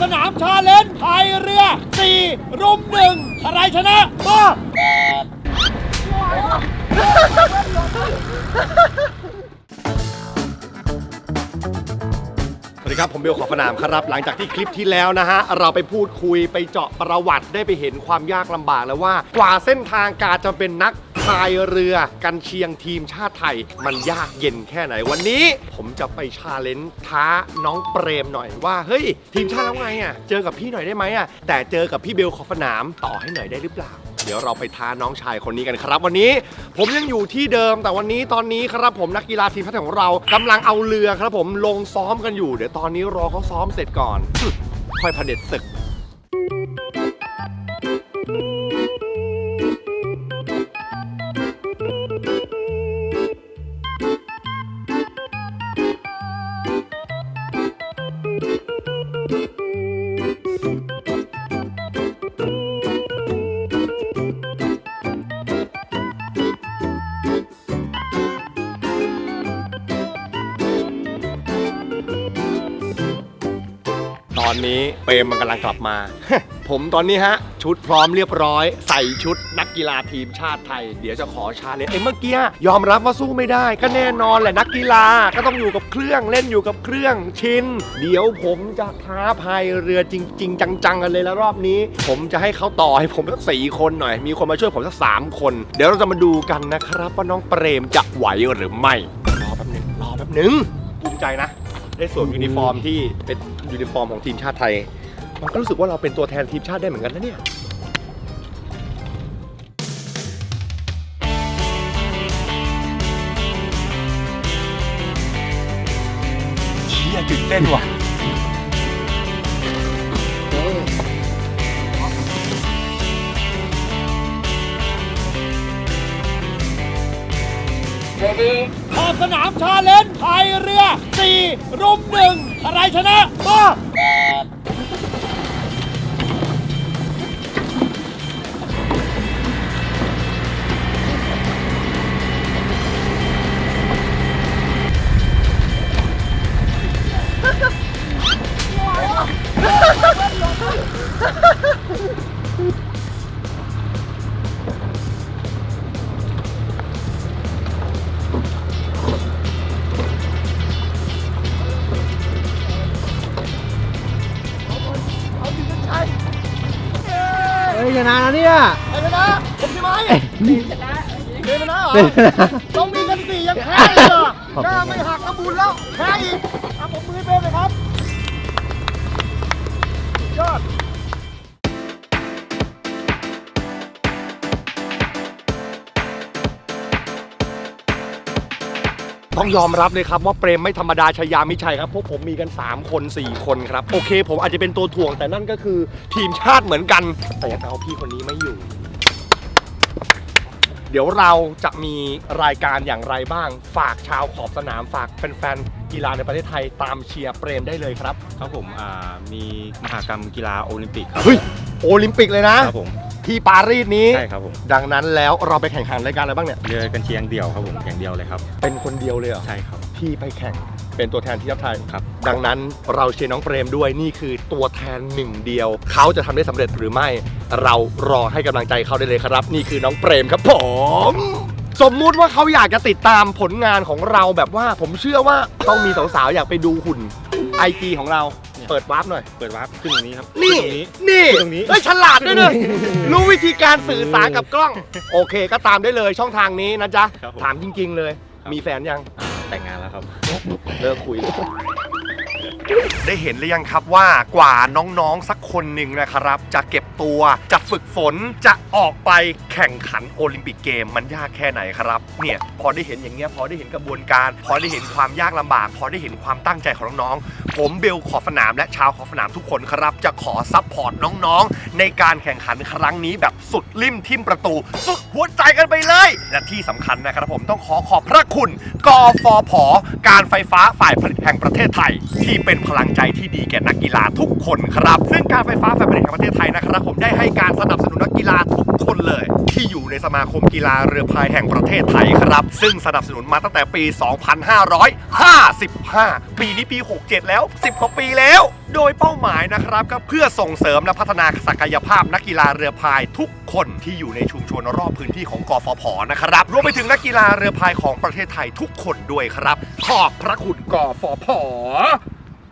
สนามชาเลนจ์พายเรือ 4 รุมหนึ่งอะไรชนะมาสวัสดีครับ ผมเบลขอบสนามครับ หลังจากที่คลิปที่แล้วนะฮะ เราไปพูดคุยไปเจาะประวัติได้ไปเห็นความยากลำบากแล้วว่า กว่าเส้นทางการจะเป็นนักายเรือกันเชียงทีมชาติไทย มันยากเย็นแค่ไหนวันนี้ ผมจะไปชาเลนจ์ท้าน้องเปรมหน่อยว่าเฮ้ย ทีมชาติแล้วไงอะเจอกับพี่หน่อยได้ไหมอะแต่เจอกับพี่เบลขอบสนามต่อให้หน่อยได้หรือเปล่า เดี๋ยวเราไปท้าน้องชายคนนี้กันครับ วันนี้ผมยังอยู่ที่เดิมแต่วันนี้ตอนนี้ครับผมนักกีฬาทีมชาติของเรากำลังเอาเรือครับผมลงซ้อมกันอยู่ เดี๋ยวตอนนี้รอเขาซ้อมเสร็จก่อน ค่อยพเด็จศึก อนนี้เปรมมันกำลังกลับมา ผมตอนนี้ฮะ ชุดพร้อมเรียบร้อย ใส่ชุดนักกีฬาทีมชาติไทย เดี๋ยวจะขอชาเลนจ์เอ้ยเมื่อกี้ยอมรับว่าสู้ไม่ได้ ก็แน่นอนแหละนักกีฬาก็ต้องอยู่กับเครื่องเล่นอยู่กับเครื่องชินเดี๋ยวผมจะท้าพายเรือจริง ๆ จังๆกันเลยแล้วรอบนี้ ผมจะให้เขาต่อให้ผมสักสี่คนหน่อย มีคนมาช่วยผมสักสามคน เดี๋ยวเราจะมาดูกันนะครับ ว่าน้องเปรมจะไหวหรือไม่รอแป๊บหนึงรอแป๊บหนึงภูมิใจนะ ได้สวมยูนิฟอร์มที่เป็นยูนิฟอร์มของทีมชาติไทย มันก็รู้สึกว่าเราเป็นตัวแทนทีมชาติได้เหมือนกันนะเนี่ย เชี่ยตื่นเต้นว่ะขอบสนามชาเลนจ์พายเรือ 4 รุมหนึ่งอะไรชนะมา ชนะแล้วเนี่ยใครชนะผมใช่ไหมชนะเชนะเหรอต้องมีกันสี่ยังแพ้อีกเหรอหน้าไม่หักกระบุญแล้วแพ้อีกเอาผมมือให้เป็นเลยครับสุดยอด ต้องยอมรับเลยครับว่าเปรมไม่ธรรมดาชายามิชัยครับพวกผมมีกัน 3 คน 4 คนครับ โอเค ผมอาจจะเป็นตัวถ่วงแต่นั่นก็คือทีมชาติเหมือนกัน แต่ยังเอาพี่คนนี้ไม่อยู่ เดี๋ยวเราจะมีรายการอย่างไรบ้าง ฝากชาวขอบสนาม ฝากแฟนๆกีฬาในประเทศไทยตามเชียร์เปรมได้เลยครับ ครับผมอ่ามีมหากรรมกีฬาโอลิมปิกครับเฮ้ยโอลิมปิกเลยนะครับผม ที่ปารีสนี้ ใช่ครับผมดังนั้นแล้วเราไปแข่งขันรายการอะไรบ้างเนี่ย เรือกันเชียงเดี่ยวครับผมอย่างเดียวเลยครับเป็นคนเดียวเลยเหรอใช่ครับ ที่ไปแข่งเป็นตัวแทนทีมชาติไทย ครับ ดังนั้นเราเชียร์น้องเปรมด้วยนี่คือตัวแทนหนึ่งเดียว เขาจะทำได้สำเร็จหรือไม่ เรารอให้กำลังใจเขาได้เลยครับ นี่คือน้องเปรมครับผม สมมุติว่าเขาอยากจะติดตามผลงานของเราแบบว่าผมเชื่อว่าต้องมีสาวๆอยากไปดูหุ่นไอจีของเรา เปิดวาร์ปหน่อย เปิดวาร์ปขึ้นตรงนี้ครับนี่ ขึ้ตรงนี้ นี่ตรงนี้ เฮ้ยฉลาดด้วยเนี่ยรู้วิธีการสื่อสารกับกล้อง โอเค ก็ตามได้เลยช่องทางนี้นะจ๊ะ ครับผมถามจริง ๆ เลย ครับ มีแฟนยังอ่าแต่งงานแล้วครับ เลิกคุยเลย ได้เห็นหรือยังครับว่ากว่าน้องๆสักคนหนึ่งนะครับ จะเก็บตัวจะฝึกฝนจะออกไปแข่งขันโอลิมปิกเกมมันยากแค่ไหนครับเนี่ยพอได้เห็นอย่างเงี้ยพอได้เห็นกระบวนการ พอได้เห็นความยากลำบาก พอได้เห็นความตั้งใจของน้องๆผมเบลขอบสนามและชาวขอบสนามทุกคนครับ จะขอซัพพอร์ตน้องๆ ในการแข่งขันครั้งนี้แบบสุดลิ่มทิมประตู สุดหัวใจกันไปเลย และที่สำคัญนะครับผมต้องขอขอบพระคุณกฟผการไฟฟ้าฝ่ายผลิตแห่งประเทศไทย ที่เป็นเป็นพลังใจที่ดีแก่นักกีฬาทุกคนครับ ซึ่งการไฟฟ้าฝ่ายผลิตแห่งประเทศไทยนะครับผมได้ให้การสนับสนุนนักกีฬาทุกคนเลย ที่อยู่ในสมาคมกีฬาเรือพายแห่งประเทศไทยครับ ซึ่งสนับสนุนมาตั้งแต่ปี 2555 ปีนี้ปี 67 แล้ว 10 กว่าปีแล้ว โดยเป้าหมายนะครับก็เพื่อส่งเสริมและพัฒนาศักยภาพนักกีฬาเรือพายทุกคนที่อยู่ในชุมชนรอบพื้นที่ของกฟผนะครับรวมไปถึงนักกีฬาเรือพายของประเทศไทยทุกคนด้วยครับ ขอบพระคุณกฟผ